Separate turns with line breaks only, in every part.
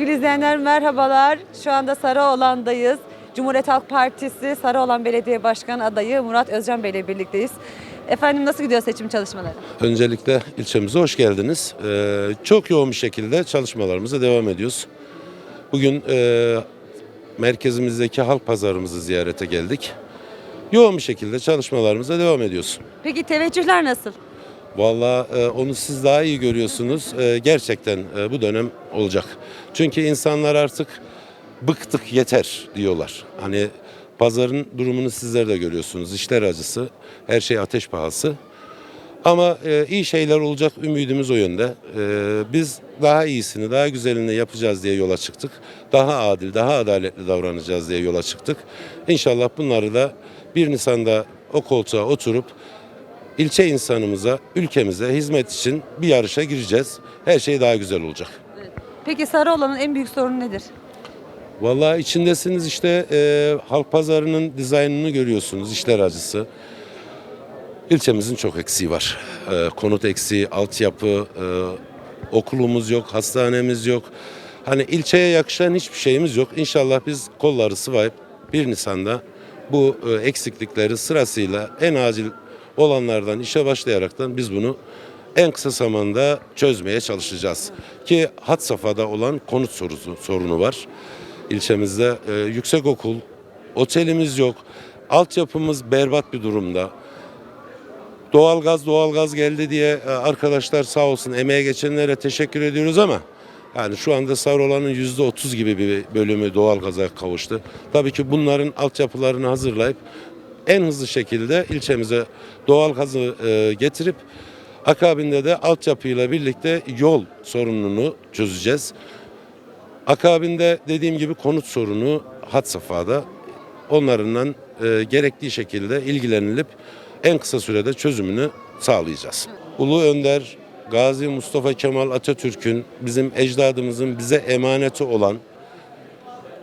izleyenler merhabalar. Şu anda Sarıoğlan'dayız. Cumhuriyet Halk Partisi Sarıoğlan Belediye Başkanı adayı Murat Özcan Bey ile birlikteyiz. Efendim nasıl gidiyor seçim çalışmaları?
Öncelikle ilçemize hoş geldiniz. Ee, çok yoğun bir şekilde çalışmalarımıza devam ediyoruz. Bugün e, merkezimizdeki halk pazarımızı ziyarete geldik. Yoğun bir şekilde çalışmalarımıza devam ediyoruz.
Peki teveccühler nasıl?
Vallahi e, onu siz daha iyi görüyorsunuz. E, gerçekten e, bu dönem olacak. Çünkü insanlar artık bıktık yeter diyorlar. Hani pazarın durumunu sizler de görüyorsunuz. İşler acısı, her şey ateş pahası. Ama iyi şeyler olacak ümidimiz o yönde. Biz daha iyisini, daha güzelini yapacağız diye yola çıktık. Daha adil, daha adaletli davranacağız diye yola çıktık. İnşallah bunları da 1 Nisan'da o koltuğa oturup ilçe insanımıza, ülkemize hizmet için bir yarışa gireceğiz. Her şey daha güzel olacak.
Peki Sarıoğlan'ın en büyük sorunu nedir?
Vallahi içindesiniz işte e, halk pazarının dizaynını görüyorsunuz, işler acısı. İlçemizin çok eksiği var. E, konut eksiği, altyapı, e, okulumuz yok, hastanemiz yok. Hani ilçeye yakışan hiçbir şeyimiz yok. İnşallah biz kolları sıvayıp 1 Nisan'da bu e, eksiklikleri sırasıyla en acil olanlardan işe başlayaraktan biz bunu en kısa zamanda çözmeye çalışacağız. Ki hat safhada olan konut sorusu, sorunu var. İlçemizde e, yüksek okul, otelimiz yok. Altyapımız berbat bir durumda. Doğalgaz doğalgaz geldi diye e, arkadaşlar sağ olsun emeğe geçenlere teşekkür ediyoruz ama yani şu anda Sarıolan'ın yüzde otuz gibi bir bölümü doğalgaza kavuştu. Tabii ki bunların altyapılarını hazırlayıp en hızlı şekilde ilçemize doğalgazı e, getirip akabinde de altyapıyla birlikte yol sorununu çözeceğiz. Akabinde dediğim gibi konut sorunu had safhada onlarından e, gerektiği şekilde ilgilenilip en kısa sürede çözümünü sağlayacağız. Ulu Önder Gazi Mustafa Kemal Atatürk'ün bizim ecdadımızın bize emaneti olan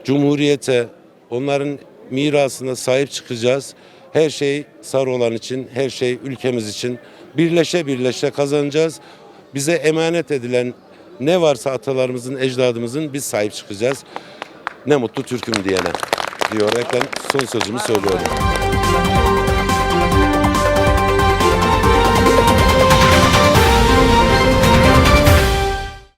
Cumhuriyete, onların mirasına sahip çıkacağız. Her şey Sarıoğlan için, her şey ülkemiz için birleşe birleşe kazanacağız. Bize emanet edilen ne varsa atalarımızın, ecdadımızın biz sahip çıkacağız. Ne mutlu Türk'üm diyene diyorekten son sözümü söylüyorum.